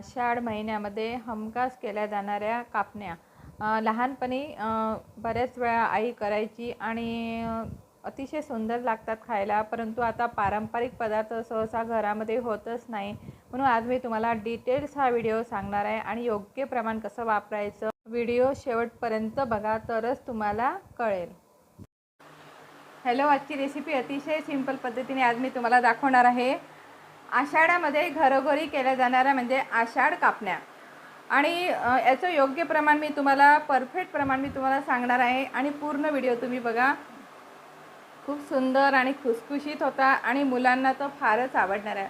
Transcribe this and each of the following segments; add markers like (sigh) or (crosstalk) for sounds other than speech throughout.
आषाढ महिन्यामध्ये हमखास केल्या जाणाऱ्या कापण्या. लहानपणी बऱ्याच वेळा आई करायची आणि अतिशय सुंदर लागतात खायला परंतु आता पारंपरिक पदार्थ सहसा घरामध्ये होतच नाही. म्हणून आज मी तुम्हाला डिटेल्स हा व्हिडिओ सांगणार आहे आणि योग्य प्रमाण कसं वापरायचं व्हिडिओ शेवटपर्यंत बघा तरच तुम्हाला कळेल. हॅलो आजची रेसिपी अतिशय सिंपल पद्धतीने आज मी तुम्हाला दाखवणार आहे. आषाढामध्ये घरोघरी केल्या जाणाऱ्या म्हणजे आषाढ कापण्या. आणि याचं योग्य प्रमाण मी तुम्हाला परफेक्ट प्रमाण मी तुम्हाला सांगणार आहे. आणि पूर्ण व्हिडिओ तुम्ही बघा. खूप सुंदर आणि खुसखुशीत होता आणि मुलांना तर फारच आवडणार आहे.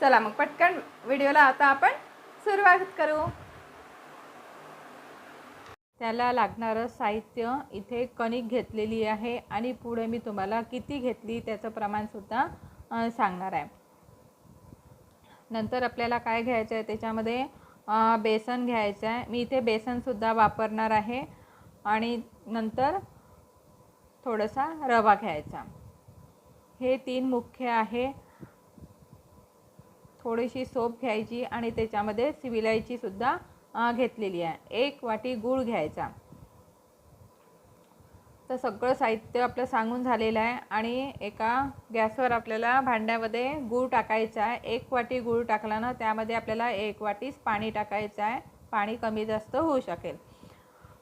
चला मग पटकन व्हिडिओला आता आपण सुरुवात करू. त्याला लागणारं साहित्य इथे कणिक घेतलेली आहे आणि पुढे मी तुम्हाला किती घेतली त्याचं प्रमाणसुद्धा सांगणार आहे. नंतर आपल्याला काय घ्यायचं आहे? त्याच्यामध्ये बेसन घ्यायचं आहे. मी इथे बेसनसुद्धा वापरणार आहे. आणि नंतर थोडासा रवा घ्यायचा. हे तीन मुख्य आहे. थोडीशी सोप घ्यायची आणि त्याच्यामध्ये विलायचीसुद्धा घेतलेली आहे. एक वाटी गूळ घ्यायचा. तर सगळं साहित्य आपलं सांगून झालेलं आहे आणि एका गॅसवर आपल्याला भांड्यामध्ये गूळ टाकायचा आहे. एक वाटी गूळ टाकला ना त्यामध्ये आपल्याला एक वाटीच पाणी टाकायचं आहे. पाणी कमी जास्त होऊ शकेल.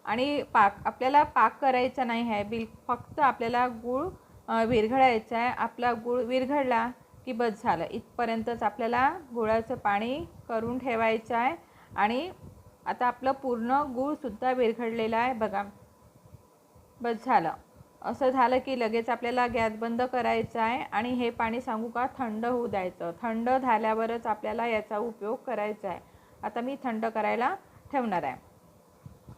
आणि पाक आपल्याला पाक करायचा नाही आहे. बिल फक्त आपल्याला गूळ विरघळायचं विरघळायचा आहे. आपला गूळ विरघळला की बस झालं. इथपर्यंतच आपल्याला गुळाचं पाणी करून ठेवायचं आहे. आणि आता आपलं पूर्ण गूळसुद्धा विरघळलेला आहे. बघा बस झालं. असं झालं की लगेच आपल्याला गॅस बंद करायचा आहे आणि हे पाणी सांगू का थंड होऊ द्यायचं. थंड झाल्यावरच आपल्याला याचा उपयोग करायचा आहे. आता मी थंड करायला ठेवणार आहे.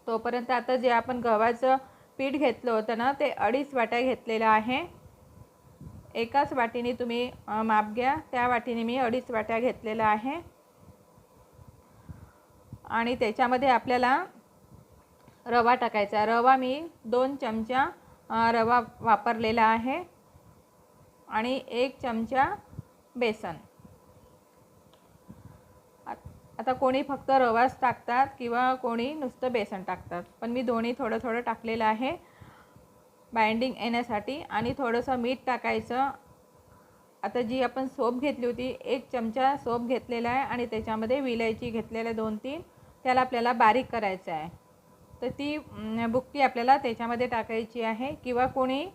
तोपर्यंत आता जे आपण गव्हाचं पीठ घेतलं होतं ना ते अडीच वाट्या घेतलेलं आहे. एकाच वाटीने तुम्ही माप घ्या. त्या वाटीने मी अडीच वाट्या घेतलेलं आहे. आणि त्याच्यामध्ये आपल्याला रवा टाकायचा रवा मी दोन चमचा रवा वापरलेला आहे. आणि एक चमचा बेसन. आता कोणी फक्त रवाच टाकतात किंवा कोणी नुसतं बेसन टाकतात. पण मी दोन्ही थोडं थोडं टाकलेलं आहे. बाइंडिंग येण्यासाठी आणि थोडंसं मीठ टाकायचं. आता जी आपण सोप घेतली होती एक चमचा सोप घेतलेला आहे आणि त्याच्यामध्ये विलायची घेतलेल्या दोन तीन त्याला आपल्याला बारीक करायचं आहे. तर ती बुक्की आपल्याला त्याच्यामध्ये टाकायची आहे किंवा कोणी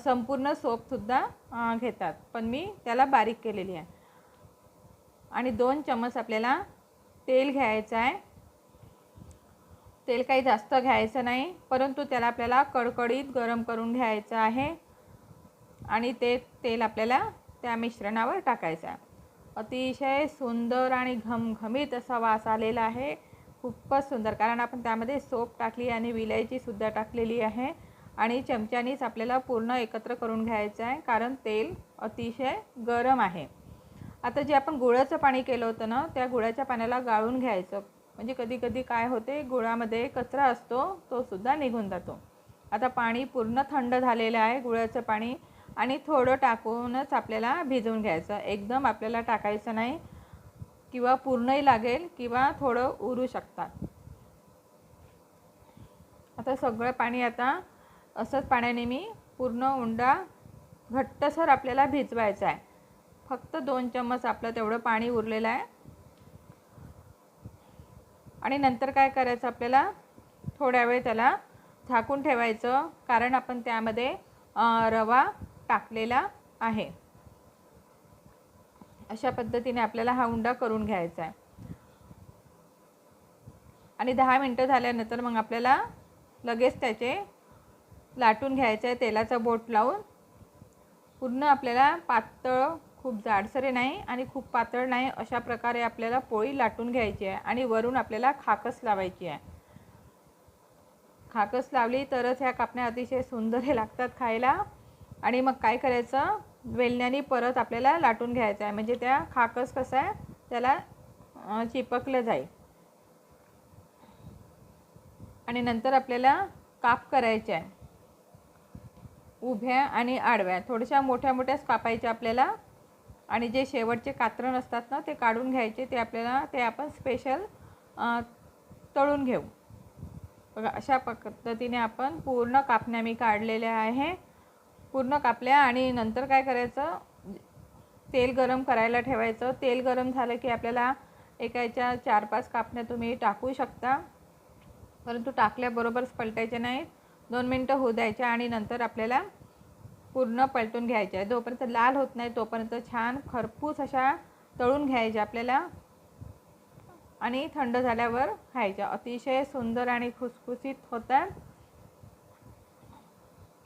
संपूर्ण सोपसुद्धा घेतात. पण मी त्याला बारीक केलेली आहे. आणि दोन चम्मच आपल्याला तेल घ्यायचं आहे. तेल काही जास्त घ्यायचं नाही परंतु त्याला आपल्याला कडकडीत गरम करून घ्यायचं आहे. आणि ते तेल आपल्याला त्या मिश्रणावर टाकायचं आहे. अतिशय सुंदर आणि घमघमीत असा वास आलेला आहे. खूपच सुंदर. कारण आपण त्यामध्ये सोप टाकली आणि विलायचीसुद्धा टाकलेली आहे. आणि चमच्यानीच आपल्याला पूर्ण एकत्र करून घ्यायचं आहे. कारण तेल अतिशय गरम आहे. आता जे आपण गुळाचं पाणी केलं होतं ना त्या गुळाच्या पाण्याला गाळून घ्यायचं. म्हणजे कधी कधी काय होते गुळामध्ये कचरा असतो तो सुद्धा निघून जातो. आता पाणी पूर्ण थंड झालेलं आहे गुळाचं पाणी. आणि थोडं टाकूनच आपल्याला भिजवून घ्यायचं. एकदम आपल्याला टाकायचं नाही. किंवा पूर्णही लागेल किंवा थोडं उरू शकतात. आता सगळं पाणी आता असंच पाण्याने मी पूर्ण उंडा घट्टसर आपल्याला भिजवायचा आहे. फक्त दोन चम्मच आपलं तेवढं पाणी उरलेलं आहे. आणि नंतर काय करायचं आपल्याला? थोड्या वेळ त्याला झाकून ठेवायचं कारण आपण त्यामध्ये रवा टाकलेला आहे. अशा पद्धतीने आपल्याला हा उंडा करून घ्यायचा आहे. आणि दहा मिनटं झाल्यानंतर मग आपल्याला लगेच त्याचे लाटून घ्यायचं आहे तेलाचा बोट लावून. पूर्ण आपल्याला पातळ खूप जाडसरे नाही आणि खूप पातळ नाही अशा प्रकारे आपल्याला पोळी लाटून घ्यायची आहे आणि वरून आपल्याला खाकस लावायची आहे. खाकस लावली तरच ह्या कापण्या अतिशय सुंदर हे (laughs) लागतात खायला. आणि मग काय करायचं? वेलण्याने परत आपल्याला लाटून घ्यायचं आहे. म्हणजे त्या खाकस कसं आहे त्याला चिपकलं जाईल. आणि नंतर आपल्याला काप करायचे आहे. उभ्या आणि आडव्या. थोड्याशा मोठ्या मोठ्याच कापायच्या आपल्याला. आणि जे शेवटचे कात्रण असतात ना ते काढून घ्यायचे. ते आपल्याला ते आपण स्पेशल तळून घेऊ. बघा अशा पद्धतीने आपण पूर्ण कापण्या मी काढलेल्या आहे. पूर्ण कापल्या आणि नंतर काय करायचं? तेल गरम करायला ठेवायचं. तेल गरम झालं की आपल्याला एकाच्या चार पाच कापण्या तुम्ही टाकू शकता. परंतु टाकल्याबरोबरच पलटायचे नाहीत. दोन मिनटं होऊ द्यायच्या आणि नंतर आपल्याला पूर्ण पलटून घ्यायच्या आहे. जोपर्यंत लाल होत नाही तोपर्यंत छान खरपूस अशा तळून घ्यायच्या आपल्याला आणि थंड झाल्यावर खायच्या. अतिशय सुंदर आणि खुसखुशीत होतात.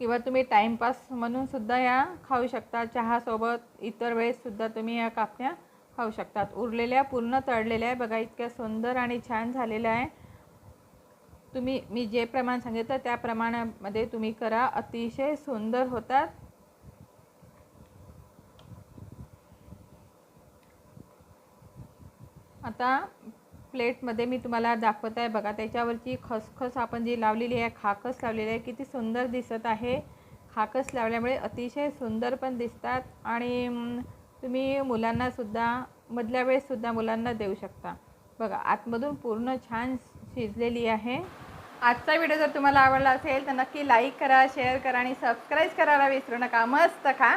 किंवा तुम्ही टाईमपास म्हणून सुद्धा या खाऊ शकता. चहासोबत इतर वेळेससुद्धा तुम्ही या कापण्या खाऊ शकतात. उरलेल्या पूर्ण तळलेल्या आहे. बघा इतक्या सुंदर आणि छान झालेल्या आहे. तुम्ही मी जे प्रमाण सांगितलं त्या प्रमाणामध्ये तुम्ही करा. अतिशय सुंदर होतात. आता प्लेटमध्ये मी तुम्हाला दाखवत आहे. बघा त्याच्यावरची खसखस आपण जी लावलेली आहे खाकस लावलेली आहे किती सुंदर दिसत आहे. खाकस लावल्यामुळे अतिशय सुंदर पण दिसतात आणि तुम्ही मुलांनासुद्धा मधल्या वेळेससुद्धा मुलांना देऊ शकता. बघा आतमधून पूर्ण छान शिजलेली आहे. आजचा व्हिडिओ जर तुम्हाला आवडला असेल तर नक्की लाईक करा शेअर करा आणि सबस्क्राईब करायला विसरू नका. मस्त खा.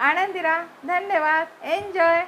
आनंदी राहा धन्यवाद. एन्जॉय.